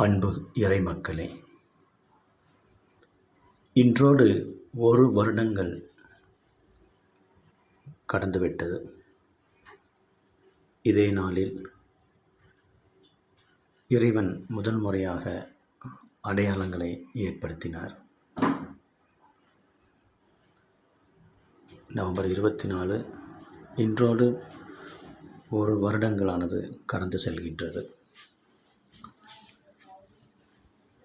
அன்பு இறைமக்களே இன்றோடு ஒரு வருடங்கள் கடந்துவிட்டது. இதே நாளில் இறைவன் முதல் முறையாக அடையாளங்களை ஏற்படுத்தினார். நவம்பர் இருபத்தி நாலு இன்றோடு ஒரு வருடங்களானது கடந்து செல்கின்றது.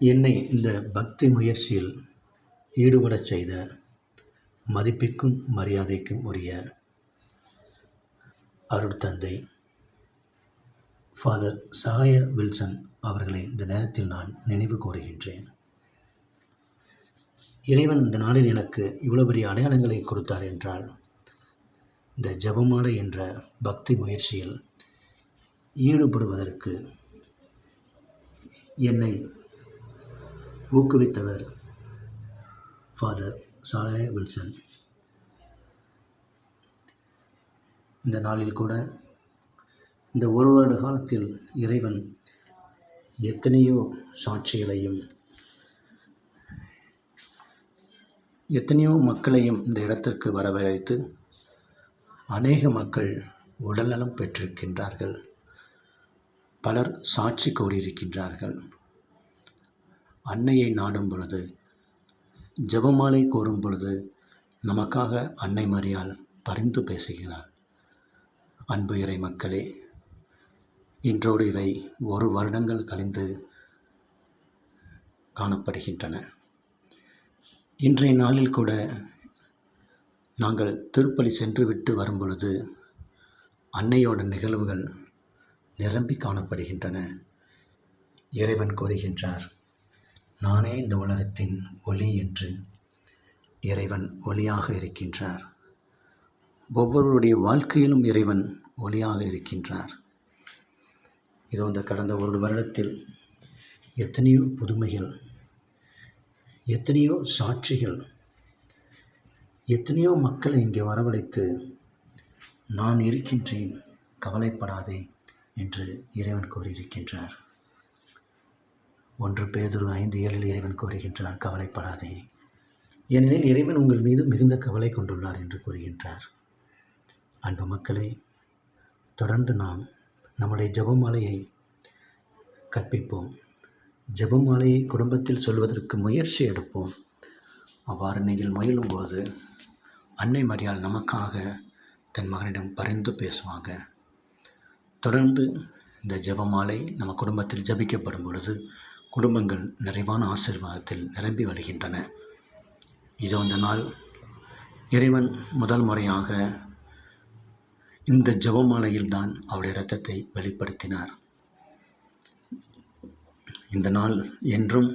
என்னை இந்த பக்தி முயற்சியில் ஈடுபடச் செய்த மதிப்பிற்கும் மரியாதைக்கும் உரிய அருட்தந்தை ஃபாதர் சகாய வில்சன் அவர்களை இந்த நேரத்தில் நான் நினைவு கூறுகின்றேன். இறைவன் இந்த நாளில் எனக்கு இவ்வளோ பெரிய அடையாளங்களை கொடுத்தார் என்றால் இந்த ஜபமாலை என்ற பக்தி முயற்சியில் ஈடுபடுவதற்கு என்னை ஊக்குவித்தவர் ஃபாதர் சாய வில்சன். இந்த நாளில் கூட இந்த ஒரு வருட காலத்தில் இறைவன் எத்தனையோ சாட்சிகளையும் எத்தனையோ மக்களையும் இந்த இடத்திற்கு வரவழைத்து அநேக மக்கள் உடல்நலம் பெற்றிருக்கின்றார்கள். பலர் சாட்சி கூறியிருக்கின்றார்கள் அன்னையை நாடும் பொழுது ஜபமாலை கூறும் பொழுது நமக்காக அன்னை மரியால் பரிந்து பேசுகிறார் அன்பு இறை மக்களே இன்றோடு இவை ஒரு வருடங்கள் கழிந்து காணப்படுகின்றன. இன்றைய நாளில் கூட நாங்கள் திருப்பலி சென்றுவிட்டு வரும் பொழுது அன்னையோட நிகழ்வுகள் நிரம்பி காணப்படுகின்றன. இறைவன் கூறுகின்றார் நானே இந்த உலகத்தின் ஒளி என்று இறைவன் ஒளியாக இருக்கின்றார். ஒவ்வொருவருடைய வாழ்க்கையிலும் இறைவன் ஒளியாக இருக்கின்றார். இதோ இந்த கடந்த ஒரு வருடத்தில் எத்தனையோ புதுமைகள் எத்தனையோ சாட்சிகள் எத்தனையோ மக்களை இங்கே வரவழைத்து நான் இருக்கின்றேன் கவலைப்படாதே என்று இறைவன் கூறியிருக்கின்றார். ஒன்று பேதுரு ஐந்து ஏழில் இறைவன் கூறுகின்றார் கவலைப்படாதே. ஏனெனில் இறைவன் உங்கள் மீது மிகுந்த கவலை கொண்டுள்ளார் என்று கூறுகின்றார். அன்பு மக்களை தொடர்ந்து நாம் நம்முடைய ஜபமாலையை கற்பிப்போம். ஜபமாலையை குடும்பத்தில் சொல்வதற்கு முயற்சி எடுப்போம். அவ்வாறு நீங்கள் முயலும்போது அன்னை மரியால் நமக்காக தன் மகனிடம் பரிந்து பேசுவாங்க. தொடர்ந்து இந்த ஜபமாலை நம்ம குடும்பத்தில் ஜபிக்கப்படும் பொழுது குடும்பங்கள் நிறைவான ஆசீர்வாதத்தில் நிரம்பி வருகின்றன. இதோ இந்த நாள் இறைவன் முதல் முறையாக இந்த ஜபமாலையில்தான் அவருடைய இரத்தத்தை வெளிப்படுத்தினார். இந்த நாள் என்றும்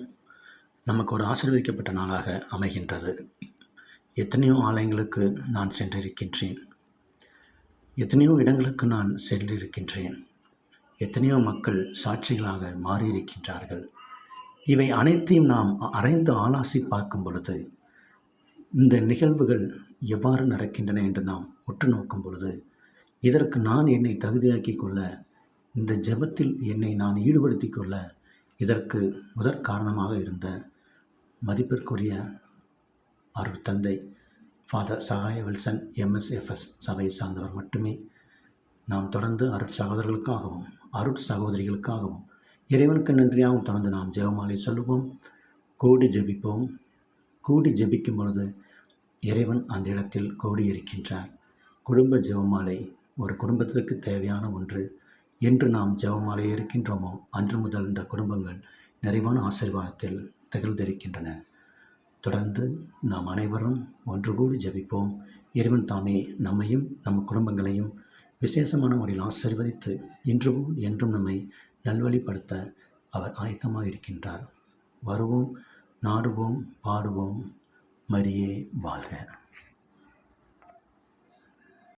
நமக்கு ஒரு ஆசீர்வதிக்கப்பட்ட நாளாக அமைகின்றது. எத்தனையோ ஆலயங்களுக்கு நான் சென்றிருக்கின்றேன். எத்தனையோ இடங்களுக்கு நான் சென்றிருக்கின்றேன். எத்தனையோ மக்கள் சாட்சிகளாக மாறியிருக்கின்றார்கள். இவை அனைத்தையும் நாம் அரைந்து ஆலாசி பார்க்கும் பொழுது இந்த நிகழ்வுகள் எவ்வாறு நடக்கின்றன என்று நாம் உற்று நோக்கும் பொழுது இதற்கு நான் என்னை தகுதியாக்கி கொள்ள இந்த ஜெபத்தில் என்னை நான் ஈடுபடுத்தி கொள்ள இதற்கு முதற் காரணமாக இருந்த மதிப்பிற்குரிய அருள் தந்தை ஃபாதர் சகாய வில்சன் எம்எஸ்எஃப்எஸ் சபையை சார்ந்தவர் மட்டுமே நாம் தொடர்ந்து அருட் சகோதரர்களுக்காகவும் அருட் சகோதரிகளுக்காகவும் இறைவனுக்கு நன்றியாகவும் தொடர்ந்து நாம் ஜெபமாலை சொல்லுவோம். கூடி ஜெபிப்போம். கூடி ஜபிக்கும் பொழுது இறைவன் அந்த இடத்தில் கோடி இருக்கின்றார் குடும்ப ஜெபமாலை ஒரு குடும்பத்திற்கு தேவையான ஒன்று. என்று நாம் ஜெபமாலை இருக்கின்றோமோ அன்று முதல் இந்த குடும்பங்கள் நிறைவான ஆசீர்வாதத்தில் திகழ்ந்திருக்கின்றன. தொடர்ந்து நாம் அனைவரும் ஒன்று கூடி ஜபிப்போம். இறைவன் தாமே நம்மையும் நம் குடும்பங்களையும் விசேஷமான முறையில் ஆசிர்வதித்து இன்றும் என்றும் நம்மை நல்வழிப்படுத்த அவர் ஆயத்தமாக இருக்கின்றார் வருவோம் நாடுவோம் பாடுவோம். மரியே வாழ்க.